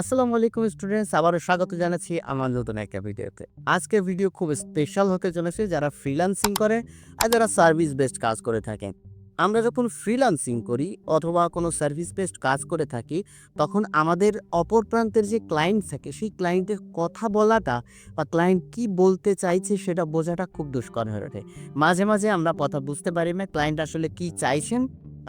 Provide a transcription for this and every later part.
আসসালামু আলাইকুম স্টুডেন্টস, আবারও স্বাগত জানাচ্ছি আমার নতুন একটা ভিডিওতে। আজকের ভিডিও খুব স্পেশাল হতে চলেছে যারা ফ্রিল্যান্সিং করে আর যারা সার্ভিস বেসড কাজ করে থাকে আমরা যখন ফ্রিল্যান্সিং করি অথবা কোনো সার্ভিস বেসড কাজ করে থাকি, তখন আমাদের অপর প্রান্তের যে ক্লায়েন্ট থাকে, সেই ক্লায়েন্টের কথা বলাটা বা ক্লায়েন্ট কি বলতে চাইছে সেটা বোঝাটা খুব দুষ্কর হয়ে ওঠে। মাঝে মাঝে আমরা কথা বুঝতে পারি না ক্লায়েন্ট আসলে কি চাইছেন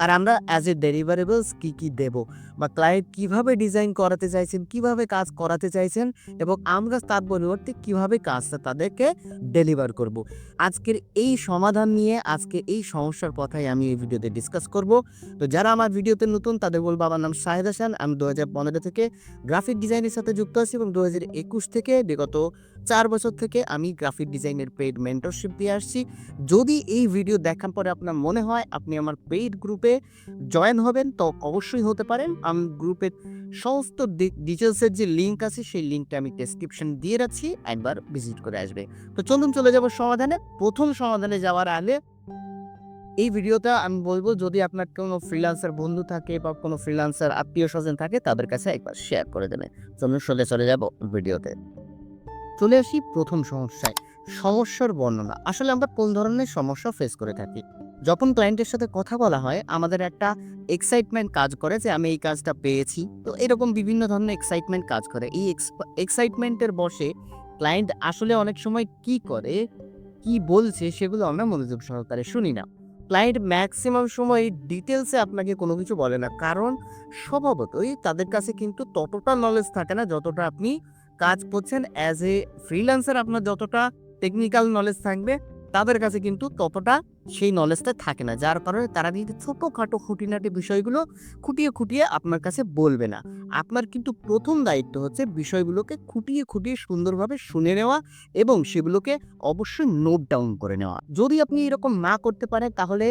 আর আমরা অ্যাজ এ ডেলিভারেবলস কী কী দেবো? বা ক্লায়েন্ট কীভাবে ডিজাইন করাতে চাইছেন, কীভাবে কাজ করাতে চাইছেন এবং আমরা তার পরিবর্তে কীভাবে কাজটা তাদেরকে ডেলিভার করব? আজকের এই সমাধান নিয়ে, আজকে এই সমস্যার কথাই আমি এই ভিডিওতে ডিসকাস করব। তো যারা আমার ভিডিওতে নতুন, তাদের বলব আমার নাম শাহেদ হাসান আমি দু হাজার পনেরো থেকে গ্রাফিক ডিজাইনের সাথে যুক্ত আছি এবং দু হাজার একুশ থেকে বিগত চার বছর থেকে আমি গ্রাফিক ডিজাইনের পেইড মেন্টরশিপ দিয়ে আসছি। যদি এই ভিডিও দেখার পরে আপনার মনে হয় আপনি আমার পেইড গ্রুপে জয়েন হবেন, তো অবশ্যই হতে পারেন। আমি গ্রুপের সমস্ত ডিটেলসের যে লিঙ্ক আছে, সেই লিঙ্কটা আমি ডেসক্রিপশন দিয়ে রাখছি, একবার ভিজিট করে আসবে। তো চলুন চলে যাব সমাধানে। প্রথম সমাধানে যাওয়ার আগে এই ভিডিওটা আমি বলব, যদি আপনার কোনো ফ্রিল্যান্সার বন্ধু থাকে বা কোনো ফ্রিল্যান্সার আত্মীয় স্বজন থাকে, তাদের কাছে একবার শেয়ার করে দেবেন। চলুন চলে চলে যাব ভিডিওতে চলে আসি প্রথম সমস্যায়, সমস্যার বর্ণনা। আসলে আমরা কোন ধরনের সমস্যা ফেস করে থাকি? যখন ক্লায়েন্টের সাথে কথা বলা হয়, আমাদের একটা এক্সাইটমেন্ট কাজ করে যে আমি এই কাজটা পেয়েছি। তো এরকম বিভিন্ন ধরনের এক্সাইটমেন্ট কাজ করে। এই এক্সাইটমেন্টের বসে ক্লায়েন্ট আসলে অনেক সময় কি করে, কি বলছে সেগুলো আমরা মনোযোগ সহকারে শুনি না। ক্লায়েন্ট ম্যাক্সিমাম সময় ডিটেলসে আপনাকে কোনো কিছু বলে না। কারণ, স্বভাবতই তাদের কাছে কিন্তু ততটা নলেজ থাকে না যতটা আপনি কাজ করছেন অ্যাজ এ ফ্রিল্যান্সার আপনার যতটা টেকনিক্যাল নলেজ থাকবে, তাদের কাছে কিন্তু ততটা সেই নলেজটা থাকে না। যার কারণে তারা কিন্তু ছোটোখাটো খুঁটিনাটি বিষয়গুলো খুঁটিয়ে খুঁটিয়ে আপনার কাছে বলবে না। আপনার কিন্তু প্রথম দায়িত্ব হচ্ছে বিষয়গুলোকে খুঁটিয়ে খুঁটিয়ে সুন্দরভাবে শুনে নেওয়া এবং সেগুলোকে অবশ্যই নোট ডাউন করে নেওয়া। যদি আপনি এরকম না করতে পারেন, তাহলে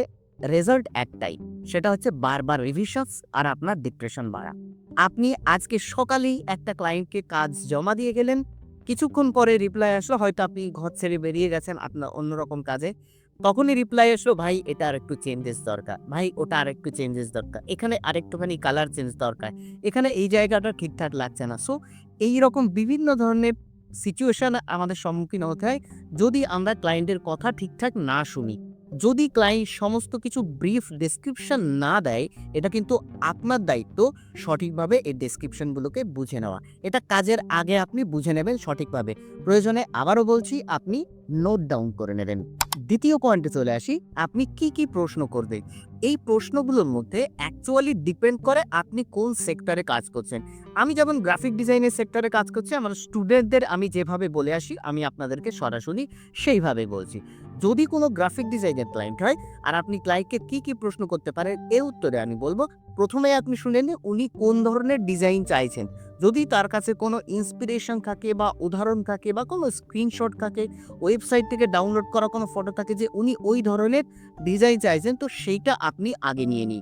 রেজাল্ট একটাই, সেটা হচ্ছে বারবার রিভিশনস আর আপনার ডিপ্রেশন বাড়া। আপনি আজকে সকালেই একটা ক্লায়েন্টকে কাজ জমা দিয়ে গেলেন। কিছুক্ষণ পরে রিপ্লাই আসলো, হয়তো আপনি ঘর ছেড়ে বেরিয়ে গেছেন আপনার অন্যরকম কাজে। তখনই রিপ্লাই আসলো, ভাই, এটা আর একটু চেঞ্জেস দরকার। ভাই, ওটা আর একটু চেঞ্জেস দরকার। এখানে আরেকটুখানি কালার চেঞ্জ দরকার। এখানে এই জায়গাটা ঠিকঠাক লাগছে না। সো এই রকম বিভিন্ন ধরনের সিচুয়েশন আমাদের সম্মুখীন হতে হয়। যদি আমরা ক্লায়েন্টের কথা ঠিকঠাক না শুনি যদি ক্লায়েন্ট সমস্ত কিছু ব্রিফ ডেসক্রিপশন না দেয়, এটা কিন্তু আপনার দায়িত্ব সঠিকভাবে এই ডেসক্রিপশনগুলোকে বুঝে নেওয়া। এটা কাজের আগে আপনি বুঝে নেবেন সঠিকভাবে। প্রয়োজনে আবারও বলছি, আপনি নোট ডাউন করে নেবেন। দ্বিতীয় পয়েন্টে চলে আসি, আপনি কি কি প্রশ্ন করবেন? এই প্রশ্নগুলোর মধ্যে অ্যাকচুয়ালি ডিপেন্ড করে আপনি কোন সেক্টরে কাজ করছেন। আমি যেমন গ্রাফিক ডিজাইনের সেক্টরে কাজ করছি, আমার স্টুডেন্টদের আমি যেভাবে বলে আসি, আমি আপনাদেরকে সরাসরি সেইভাবে বলছি। যদি কোনো গ্রাফিক ডিজাইনের ক্লায়েন্ট হয়, আর আপনি ক্লায়েন্টকে কি কি প্রশ্ন করতে পারেন এ উত্তরে আমি বলব প্রথমে আপনি শুনে নিন উনি কোন ধরনের ডিজাইন চাইছেন। যদি তার কাছে কোনো ইন্সপিরেশন থাকে বা উদাহরণ থাকে বা কোনো স্ক্রিনশট থাকে ওয়েবসাইট থেকে ডাউনলোড করা কোনো ফটো থাকে যে উনি ওই ধরনের ডিজাইন চাইছেন, তো সেইটা আপনি আগে নিয়ে নিন।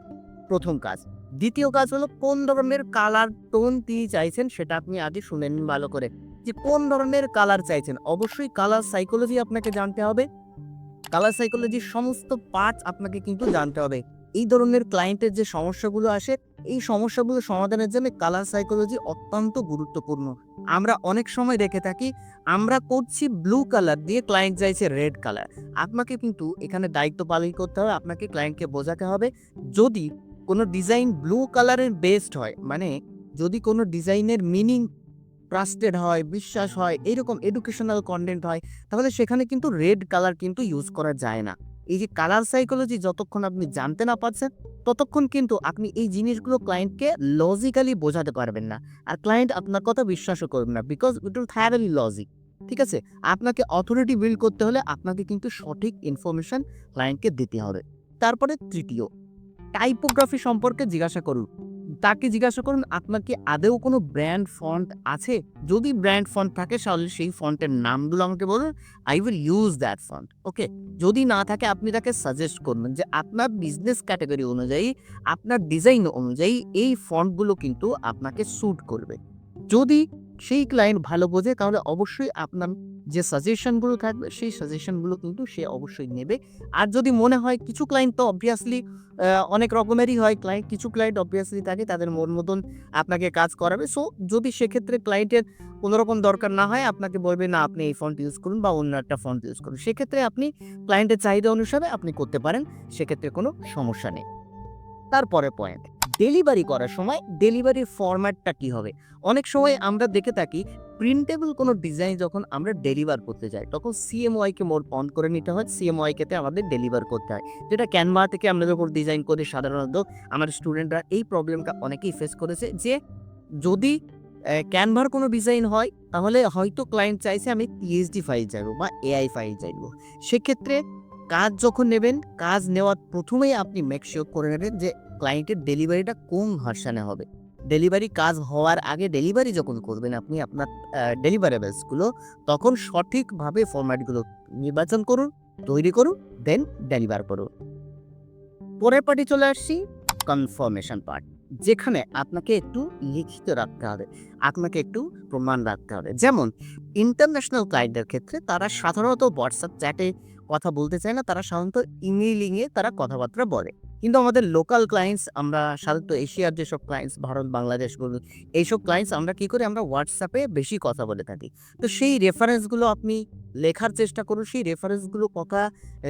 প্রথম কাজ। দ্বিতীয় কাজ হলো কোন ধরনের কালার টোন তিনি চাইছেন সেটা আপনি আগে শুনে নিন ভালো করে। যে কোন ধরনের কালার চাইছেন? অবশ্যই কালার সাইকোলজি আপনাকে জানতে হবে। কালার সাইকোলজির সমস্ত পার্ট আপনাকে কিন্তু জানতে হবে। এই ধরনের ক্লায়েন্টের যে সমস্যাগুলো আসে, এই সমস্যাগুলো সমাধানের জন্য কালার সাইকোলজি অত্যন্ত গুরুত্বপূর্ণ। আমরা অনেক সময় দেখে থাকি, আমরা করছি ব্লু কালার দিয়ে ক্লায়েন্ট চাইছে রেড কালার আপনাকে কিন্তু এখানে দায়িত্ব পালন করতে হবে, আপনাকে ক্লায়েন্টকে বোঝাতে হবে। যদি কোনো ডিজাইন ব্লু কালারের বেসড হয় মানে যদি কোনো ডিজাইনের মিনিং ট্রাস্টেড হয়, বিশ্বাস হয়, এরকম এডুকেশনাল কন্টেন্ট হয়, তাহলে সেখানে কিন্তু রেড কালার কিন্তু ইউজ করা যায় না। এই যে কালার সাইকোলজি যতক্ষণ আপনি জানতে না পারছেন, ততক্ষণ কিন্তু আপনি এই জিনিসগুলো ক্লায়েন্টকে লজিক্যালি বোঝাতে পারবেন না। আর ক্লায়েন্ট আপনার কথা বিশ্বাসও করবে না because it will have logic ঠিক আছে? আপনাকে অথরিটি বিল্ড করতে হলে আপনাকে কিন্তু সঠিক ইনফরমেশন ক্লায়েন্টকে দিতে হবে। তারপরে তৃতীয় টাইপোগ্রাফি সম্পর্কে জিজ্ঞাসা করুন। তাকে জিজ্ঞাসা করুন, আপনার কি আদেও কোনো ব্র্যান্ড ফন্ট আছে? যদি ব্র্যান্ড ফন্ট থাকে, তাহলে সেই ফন্টের নামগুলো আমাকে বলুন I will use that font okay যদি না থাকে, আপনি তাকে সাজেস্ট করবেন যে আপনার বিজনেস ক্যাটাগরি অনুযায়ী, আপনার ডিজাইন অনুযায়ী এই ফন্টগুলো কিন্তু আপনাকে স্যুট করবে। যদি সেই ক্লায়েন্ট ভালো বোঝে, তাহলে অবশ্যই আপনার যে সাজেশনগুলো থাকবে, সেই সাজেশনগুলো কিন্তু সে অবশ্যই নেবে। আর যদি মনে হয় কিছু ক্লায়েন্ট তো অবভিয়াসলি অনেক রকমেরই হয় ক্লায়েন্ট কিছু ক্লায়েন্ট অবভিয়াসলি থাকে, তাদের মন মতন আপনাকে কাজ করাবে। সো যদি সেক্ষেত্রে ক্লায়েন্টের কোনো রকম দরকার না হয়, আপনাকে বলবে, না, আপনি এই ফন্ট ইউজ করুন বা অন্য একটা ফন্ট ইউজ করুন। সেক্ষেত্রে আপনি ক্লায়েন্টের চাহিদা অনুসারে আপনি করতে পারেন, সেক্ষেত্রে কোনো সমস্যা নেই। তারপরে পয়েন্ট ডেলিভারি করার সময় ডেলিভারির ফরম্যাটটা কি হবে? অনেক সময় আমরা দেখে থাকি প্রিন্টেবল কোনো ডিজাইন যখন আমরা ডেলিভার করতে যাই, তখন সিএমওয়াইকে মোড অন করে নিতে হয় সিএমওয়াইকেতে আমাদের ডেলিভার করতে হয়। যেটা ক্যানভা থেকে আমরা যখন ডিজাইন করি সাধারণত, আমার স্টুডেন্টরা এই প্রবলেমটা অনেকেই ফেস করেছে যে যদি ক্যানভার কোনো ডিজাইন হয়, তাহলে হয়তো ক্লায়েন্ট চাইছে আমি পিএইচডি ফাইল চাইব বা এআই ফাইল চাইব। সেক্ষেত্রে কাজ যখন নেবেন, কাজ নেওয়ার প্রথমেই আপনি মেক শিওর করে নেবেন যে ক্লায়েন্টের ডেলিভারিটা কোন ভার্সানে হবে? ডেলিভারি কাজ হওয়ার আগে ডেলিভারি যখন করবেন আপনি আপনার ডেলিভারেবলসগুলো তখন সঠিকভাবে ফরম্যাটগুলো নির্বাচন করুন, তৈরি করুন দেন ডেলিভার করুন। পরের পার্টি চলে আসছি কনফার্মেশন পার্ট যেখানে আপনাকে একটু লিখিত রাখতে হবে, আপনাকে একটু প্রমাণ রাখতে হবে। যেমন ইন্টারন্যাশনাল ক্লায়েন্টের ক্ষেত্রে তারা সাধারণত হোয়াটসঅ্যাপ চ্যাটে কথা বলতে চায় না, তারা সাধারণত ইমেইলিংয়ে তারা কথাবার্তা বলে। কিন্তু আমাদের লোকাল ক্লায়েন্টস আমরা সাধারণত এশিয়ার যেসব ক্লায়েন্টস ভারত বাংলাদেশ বলুন এইসব ক্লায়েন্টস আমরা কী করি? আমরা হোয়াটসঅ্যাপে বেশি কথা বলে থাকি। তো সেই রেফারেন্সগুলো আপনি লেখার চেষ্টা করুন সেই রেফারেন্সগুলো কথা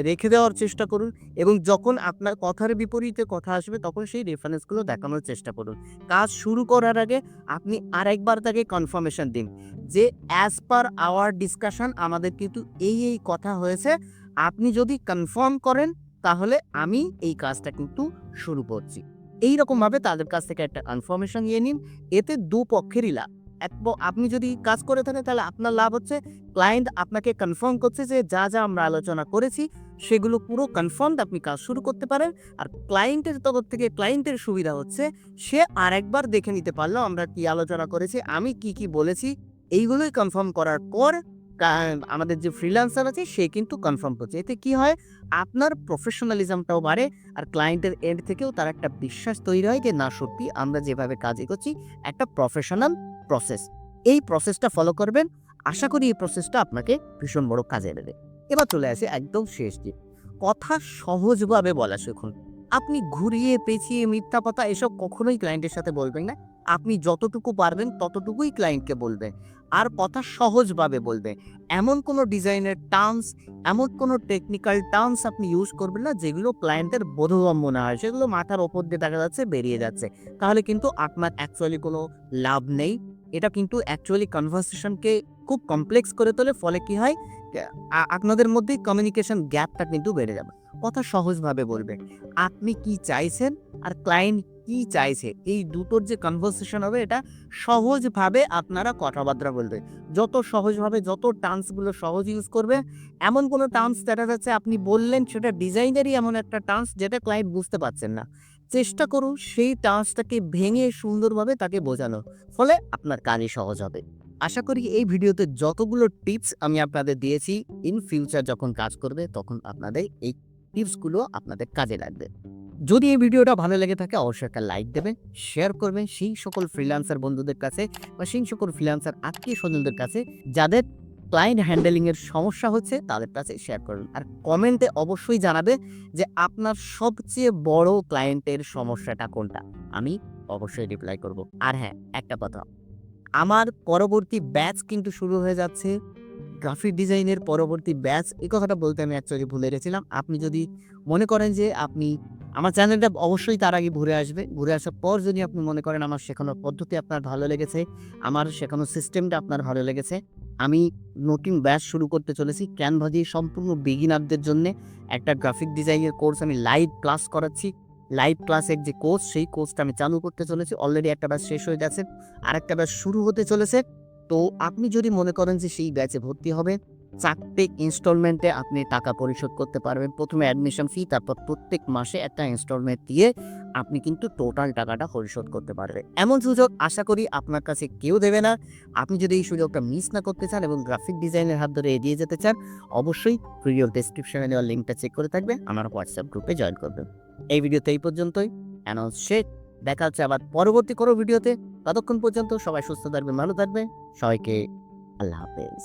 রেখে দেওয়ার চেষ্টা করুন এবং যখন আপনার কথার বিপরীতে কথা আসবে তখন সেই রেফারেন্সগুলো দেখানোর চেষ্টা করুন। কাজ শুরু করার আগে আপনি আরেকবার তাকে কনফার্মেশন দিন যে অ্যাজ পার আওয়ার ডিসকাশন আমাদের কিন্তু এই এই কথা হয়েছে। আপনি যদি কনফার্ম করেন তাহলে আমি এই কাজটা কিন্তু শুরু করছি। এই রকমভাবে তাদের কাছ থেকে একটা কনফার্মেশন নিয়ে নিন। এতে দু পক্ষেরই লাভ। এক আপনি যদি কাজ করে থাকেন, তাহলে আপনার লাভ হচ্ছে ক্লায়েন্ট আপনাকে কনফার্ম করছে যে যা যা আমরা আলোচনা করেছি, সেগুলো পুরো কনফার্ম আপনি কাজ শুরু করতে পারেন। আর ক্লায়েন্টের তরফ থেকে ক্লায়েন্টের সুবিধা হচ্ছে, সে আরেকবার দেখে নিতে পারল আমরা কি আলোচনা করেছি, আমি কি কি বলেছি, এইগুলোই কনফার্ম করার পর আমাদের যে ফ্রিল্যান্সার আছে, সে কিন্তু কনফার্ম করছে। এতে কি হয়? আপনার প্রফেশনালিজমটাও বাড়ে আর ক্লায়েন্টের এন্ড থেকেও তার একটা বিশ্বাস তৈরি হয় যে, না, সত্যি আমরা যেভাবে কাজ করছি একটা প্রফেশনাল প্রসেস এই প্রসেসটা ফলো করবেন। আশা করি এই প্রসেসটা আপনাকে ভীষণ বড় কাজে দেবে। এবার চলে আসে একদম শেষ দিক। কথা সহজভাবে বলা শিখুন। আপনি ঘুরিয়ে, পেঁচিয়ে, মিথ্যা কথা এসব কখনোই ক্লায়েন্টের সাথে বলবেন না। আপনি যতটুকু পারবেন ততটুকুই ক্লায়েন্টকে বলবেন। আর কথা সহজভাবে বলবেন। এমন কোনো ডিজাইনের টার্মস এমন কোনো টেকনিক্যাল টার্মস আপনি ইউজ করবেন না যেগুলো ক্লায়েন্টের বোধগম্য না হয়। সেগুলো মাথার ওপর দিয়ে দেখা যাচ্ছে বেরিয়ে যাচ্ছে। তাহলে কিন্তু আপনার অ্যাকচুয়ালি কোনো লাভ নেই। এটা কিন্তু অ্যাকচুয়ালি কনভারসেশনকে খুব কমপ্লেক্স করে তোলে। ফলে কি হয় আপনাদের মধ্যে কমিউনিকেশন গ্যাপটা কিন্তু বেড়ে যাবে। কথা সহজভাবে বলবেন। আপনি কি চাইছেন আর ক্লায়েন্ট কি চাইছে? এই দুটোর যে কনভারসেশন হবে, এটা সহজভাবে আপনারা কথাবার্তা বলবে যত সহজভাবে যত টার্মসগুলো সহজ ইউজ করবে, এমন কোনো টার্মস দেখা যাচ্ছে আপনি বললেন, সেটা ডিজাইনেরই এমন একটা টার্মস যেটা ক্লায়েন্ট বুঝতে পারছেন না। চেষ্টা করুন সেই টার্মসটাকে ভেঙে সুন্দরভাবে তাকে বোঝানো, ফলে আপনার কাজই সহজ হবে। আশা করি এই ভিডিওতে যতগুলো টিপস আমি আপনাদের দিয়েছি ইন ফিউচার যখন কাজ করবে, তখন আপনাদের এই টিপসগুলো আপনাদের কাজে লাগবে। যদি এই ভিডিওটা ভালো লেগে থাকে, অবশ্যই একটা লাইক দেবেন, শেয়ার করবেন। সেই সকল ফ্রিল্যান্সার বন্ধুদের কাছে বা সেই সকল ফ্রিল্যান্সার আত্মীয় স্বজনদের কাছে যাদের ক্লায়েন্ট হ্যান্ডেলিংয়ের সমস্যা হচ্ছে, তাদের কাছে শেয়ার করুন। আর কমেন্টে অবশ্যই জানাবে যে আপনার সবচেয়ে বড় ক্লায়েন্টের সমস্যাটা কোনটা। আমি অবশ্যই রিপ্লাই করব। আর হ্যাঁ একটা কথা। আমার পরবর্তী ব্যাচ কিন্তু শুরু হয়ে যাচ্ছে গ্রাফিক ডিজাইনের পরবর্তী ব্যাচ এই কথাটা বলতে আমি অ্যাকচুয়ালি ভুলে গেছিলাম। আপনি যদি মনে করেন যে আপনি, আমার চ্যানেলটা অবশ্যই তার আগে ঘুরে আসবে। ঘুরে আসার পর যদি আপনি মনে করেন আমার শেখানোর পদ্ধতি আপনার ভালো লেগেছে, আমার শেখানোর সিস্টেমটা আপনার ভালো লেগেছে, আমি নতুন ব্যাচ শুরু করতে চলেছি ক্যানভা দিয়ে সম্পূর্ণ বিগিনারদের জন্য। একটা গ্রাফিক ডিজাইনের কোর্স আমি লাইভ ক্লাস করাচ্ছি। লাইভ ক্লাসের যে কোর্স সেই কোর্সটা আমি চালু করতে চলেছি। অলরেডি একটা ব্যাচ শেষ হয়ে গেছে। আরেকটা ব্যাচ শুরু হতে চলেছে। তো আপনি যদি মনে করেন যে সেই ব্যাচে ভর্তি হবে, চারটে ইনস্টলমেন্টে আপনি টাকা পরিশোধ করতে পারবেন। প্রথমে অ্যাডমিশন ফি তারপর প্রত্যেক মাসে একটা ইনস্টলমেন্ট দিয়ে আপনি কিন্তু টোটাল টাকাটা পরিশোধ করতে পারবেন। এমন সুযোগ আশা করি আপনার কাছে কেউ দেবে না। আপনি যদি এই সুযোগটা মিস না করতে চান এবং গ্রাফিক ডিজাইনের হাত ধরে এগিয়ে যেতে চান, অবশ্যই ভিডিও ডেসক্রিপশনে দেওয়া লিঙ্কটা চেক করে থাকবে, আমার হোয়াটসঅ্যাপ গ্রুপে জয়েন করবেন। এই ভিডিওতে এই পর্যন্তই। অ্যানাউন্স শেষ। দেখা হচ্ছে আবার পরবর্তী কোনো ভিডিওতে। ততক্ষণ পর্যন্ত সবাই সুস্থ থাকবে ভালো থাকবে সবাইকে আল্লাহ হাফেজ।